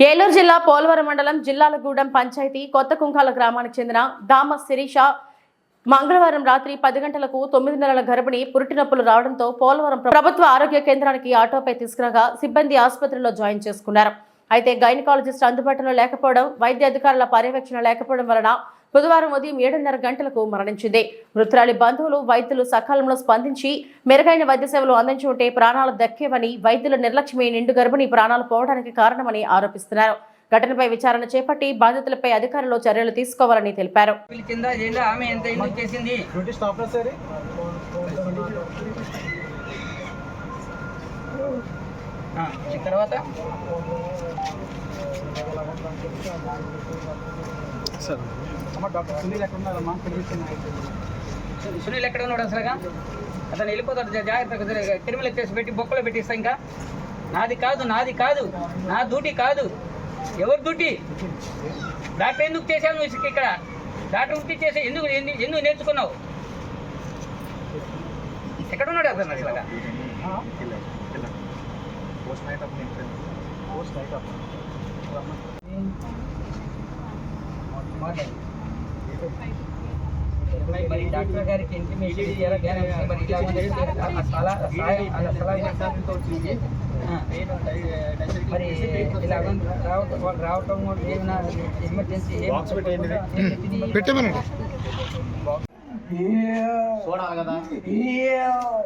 ఏలూరు జిల్లా పోలవరం మండలం జిల్లాలగూడెం పంచాయతీ కొత్త కుంకాల గ్రామానికి చెందిన దామ శిరీష మంగళవారం రాత్రి పది గంటలకు తొమ్మిది నెలల గర్భిణి పురిటి నొప్పులు రావడంతో పోలవరం ప్రభుత్వ ఆరోగ్య కేంద్రానికి ఆటోపై తీసుకురాగా సిబ్బంది ఆసుపత్రిలో జాయిన్ చేసుకున్నారు. అయితే గైనకాలజిస్ట్ అందుబాటులో లేకపోవడం వైద్య అధికారుల పర్యవేక్షణ లేకపోవడం వలన బుధవారం ఉదయం ఏడున్నర గంటలకు మరణించింది. మృతురాలి బంధువులు వైద్యులు సకాలంలో స్పందించి మెరుగైన వైద్య సేవలు అందించి ఉంటే ప్రాణాలు దక్కేవని వైద్యుల నిర్లక్ష్యమే నిండు గర్భిణి ప్రాణాలు పోవడానికి కారణమని ఆరోపిస్తున్నారు. ఘటనపై విచారణ చేపట్టి బాధితులపై అధికారులు చర్యలు తీసుకోవాలని తెలిపారు. తర్వాత? సార్. అమ్మ డాక్టర్ సునీల్ ఎక్కడ ఉన్నారమ్మా పిలిపిస్తున్నాయి సు- సునీల్ ఎక్కడ ఉన్నాడు అసలుగా అతను వెళ్ళిపోతాడు జా- జాగ్రత్తగా తిరుమల చేసి పెట్టి బొక్కలో పెట్టిస్తా ఇంకా. నాది కాదు నాది కాదు నా డ్యూటీ కాదు. ఎవరి డ్యూటీ? డాక్టర్ ఎందుకు చేశాను నువ్వు ఇక్కడ? డాక్టర్ వృత్తి చేసే ఎందుకు ఎందు- ఎందుకు నేర్చుకున్నావు? ఎక్కడ ఉన్నాడు అతను అసలుగా post night up post night up మరి డాక్టర్ గారికి ఇంటిమేషన్ ఇయ్యాలా జ్ఞానం ఇచ్చి మరి ఇలా ఉంది. ఆ సలహా సహాయం ఆ సలహా ఆ. మరి ఇలా ఉంది. రావటం వాళ్ళు రావటం కూడా ఏమైనా ఎమర్జెన్సీ ఏం Box పెట్టేయండి. చెప్పకుండా పెట్టమనండి చూడాలి కదా Yeah.